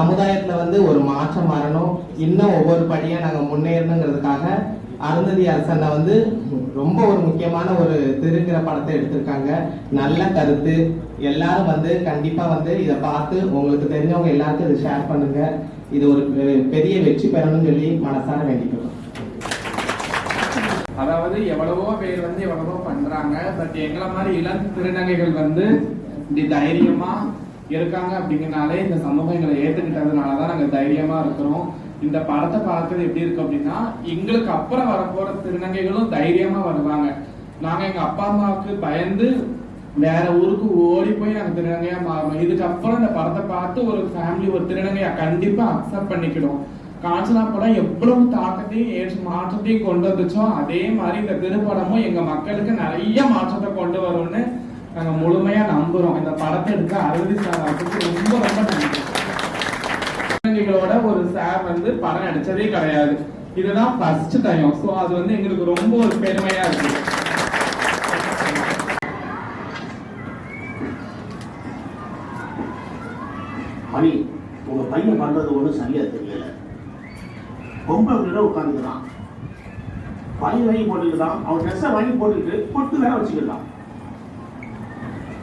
சமுதாயத்துல வந்து ஒரு மாற்றம் வரணும். இன்னும் ஒவ்வொரு படியா நாங்க முன்னேறணுங்கிறதுக்காக அருந்ததி அரசனை வந்து ரொம்ப ஒரு முக்கியமான ஒரு திருங்கிற படத்தை எடுத்திருக்காங்க. நல்ல கருத்து. எல்லாரும் வந்து கண்டிப்பா வந்து இதை பார்த்து உங்களுக்கு தெரிஞ்சவங்க எல்லாருக்கும் இதை ஷேர் பண்ணுங்க. இது ஒரு பெ- பெரிய வெற்றி பெறணும்னு சொல்லி மனசார வேண்டிக்கிறோம். அதாவது எவ்வளவோ பேர் வந்து எவ்வளவோ பண்றாங்க. பட் எங்களை மாதிரி இளம் திருநங்கைகள் வந்து இப்படி தைரியமா இருக்காங்க அப்படிங்கனாலே இந்த சமூகம் எங்களை ஏத்துக்கிட்டதுனால தான் நாங்க தைரியமா இருக்கிறோம். இந்த படத்தை பார்த்தது எப்படி இருக்கு அப்படின்னா எங்களுக்கு அப்புறம் வரப்போற திருநங்கைகளும் தைரியமா வருவாங்க. நாங்க எங்க அப்பா அம்மாவுக்கு பயந்து வேற ஊருக்கு ஓடி போய் நாங்க திருநங்கையா மாறணும். இதுக்கப்புறம் இந்த படத்தை பார்த்து ஒரு ஃபேமிலி ஒரு திருநங்கையா கண்டிப்பா அக்செப்ட் பண்ணிக்கணும் காஞ்சனா படம் எவ்வளவு தாக்கத்தையும் ஏற்று மாற்றத்தையும் கொண்டு வந்துச்சோ அதே மாதிரி இந்த திருப்படமும் எங்க மக்களுக்கு நிறைய மாற்றத்தை கொண்டு வரும்னு நாங்கள் முழுமையாக நம்புகிறோம் இந்த படத்தை எடுக்க அரவிந்த் சார் அவருக்கு ரொம்ப ரொம்ப நன்றி. திருநங்கைகளோட ஒரு சார் வந்து படம் நடிச்சதே கிடையாது. இதுதான் ஃபர்ஸ்ட் டைம் ஸோ அது வந்து எங்களுக்கு ரொம்ப ஒரு பெருமையாக இருக்குது மணி உங்க பையன் பண்றது ஒன்றும் சரியா தெரியல. பொம்பளை பிள்ளை உட்காந்துக்கிறான் பையன் வாங்கி போட்டுக்கிறான் அவன் ட்ரெஸ்ஸை வாங்கி போட்டுக்கிட்டு பொட்டு வேற வச்சுக்கிறான்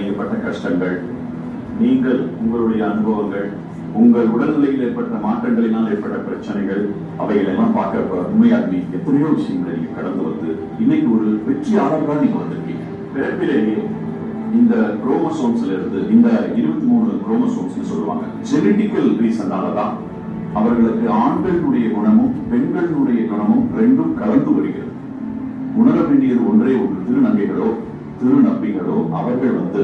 ஏற்பட்ட கஷ்டங்கள் நீங்கள் உங்களுடைய அனுபவங்கள் உங்கள் உடல்நிலையில் ஏற்பட்ட மாற்றங்களினால் ஏற்பட்ட பிரச்சனைகள் அவைகள் எல்லாம் பார்க்க உண்மையாக நீ எத்தனையோ விஷயங்களை நீங்க கடந்து வந்து இன்னைக்கு ஒரு வெற்றியாளர்களாக நீங்க வந்திருக்கீங்க. பிறப்பிலேயே இந்த குரோமசோம்ஸ்ல இருந்து இந்த இருபத்தி மூணு குரோமசோம்ஸ் சொல்லுவாங்க ஜெனட்டிக்கல் ரீசனால தான் அவர்களுக்கு ஆண்களுடைய குணமும் பெண்களுடைய குணமும் ரெண்டும் கலந்து வருகிறது. உணர வேண்டியது ஒன்றே ஒன்று திருநங்கைகளோ திருநம்பிகளோ அவர்கள் வந்து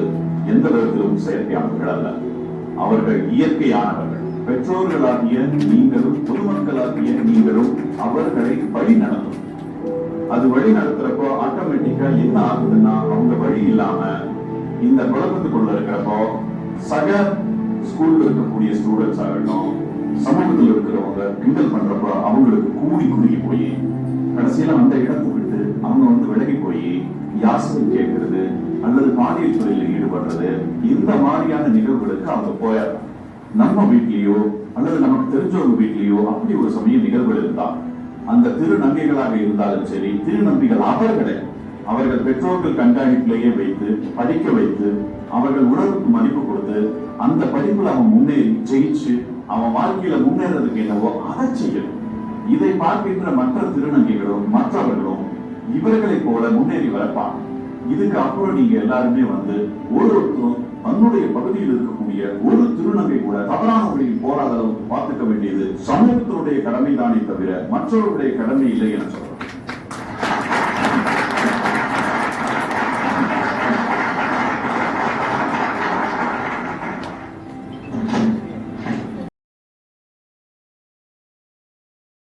எந்த விதத்திலும் செயற்கையானவர்கள் அல்ல. அவர்கள் இயற்கையானவர்கள். பெற்றோர்களாகிய நீங்களும் பொதுமக்களாகிய நீங்களும் அவர்களை வழி நடத்தும். அது வழி நடத்துறப்போ ஆட்டோமேட்டிக்கா என்ன ஆகுதுன்னா அவங்க வழி இல்லாம இந்த குழப்பத்துக்குள்ள இருக்கிறப்போ சக ஸ்கூல்ல இருக்கக்கூடிய ஸ்டூடெண்ட்ஸ் ஆகட்டும் சமூகத்தில் இருக்கிறவங்க கிண்டல் பண்றப்போ அவங்களுக்கு கூடி குறுகி போய் கடைசியில அந்த இடத்துக்கு அவங்க வந்து விலகி போய் யாசனை கேட்கறது அல்லது பாலியல் தொழிலில் ஈடுபடுறது இந்த மாதிரியான நிகழ்வுகளுக்கு அவங்க போயிடலாம் நம்ம வீட்லயோ அல்லது நமக்கு தெரிஞ்சவங்க வீட்லயோ அப்படி ஒரு சமயம் நிகழ்வுகள் இருந்தா அந்த திருநங்கைகளாக இருந்தாலும் சரி திருநம்பிகள் அவர்களை அவர்கள் பெற்றோர்கள் கண்காணிப்பிலேயே வைத்து படிக்க வைத்து அவர்கள் உடலுக்கு மதிப்பு கொடுத்து அந்த படிப்புல அவன் முன்னேறி ஜெயிச்சு அவன் வாழ்க்கையில முன்னேறதுக்கு என்னவோ அதை செய்யணும். இதை பார்க்கின்ற மற்ற திருநங்கைகளும் மற்றவர்களும் இவர்களைப் போல முன்னேறி வரப்பாங்க இதுக்கு அப்புறம் நீங்க எல்லாருமே வந்து ஒவ்வொருத்தரும் தன்னுடைய பகுதியில் இருக்கக்கூடிய ஒரு திருநங்கை கூட தவறான வழியில் போராத அளவுக்கு பார்த்துக்க வேண்டியது சமூகத்தினுடைய கடமைதானே தவிர மற்றவருடைய கடமை இல்லை என சொல்றேன்